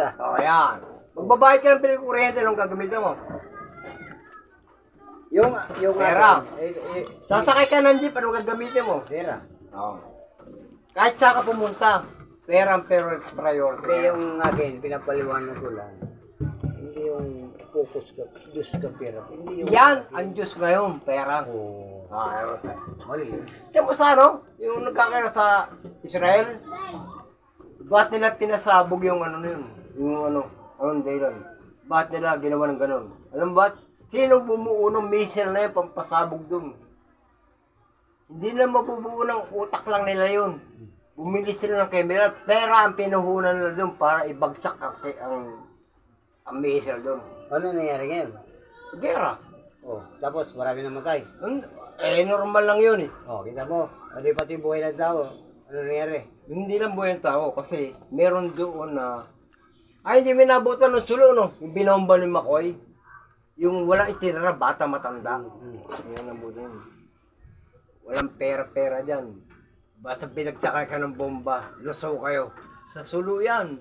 Pera. O, yan. Magbabayad ka ng bill kuryente nung gagamitin mo. Yung, yung Pera. akin, eh, eh, Sasakay ka ng jeep, anong gagamitin mo? Pera. Oo. Kahit saan ka pumunta, pera ang pero Hindi priority. yung akin, pinapaliwanag ko lang. Hindi yung focus ka, Diyos ka pera. Hindi yung... Yan, ang Diyos ngayon, pera. Oo. Ah, ayun. Mali. Tiyan mo sa ano, yung nagkakaroon sa Israel, ba't nila pinasabog yung ano na yun? Yung ano, anong dahilan? Ba't nila ginawa ng ganun? Alam ba't? Sino bumuo ng missile na yun, pampasabog dun? Hindi na mabubuo ng utak lang nila yun. Bumili sila ng camera, pera ang pinuhunan nila dun para ibagsak ang, ang, ang missile dun. Ano nangyari ngayon? Gera. Oh, tapos marami namatay. Ang- Eh, normal lang yun eh. Oh, kita mo. Hindi pati buhay ng tao. Ano nangyari? Hindi lang buhay ang tao kasi meron doon na ay hindi minabutan ng sulo no? Yung binomba ni Makoy. Yung walang itinira bata matanda. Hmm. yan ang yun walang pera-pera dyan. Basta pinagsakay ka ng bomba lusaw kayo. Sa sulo yan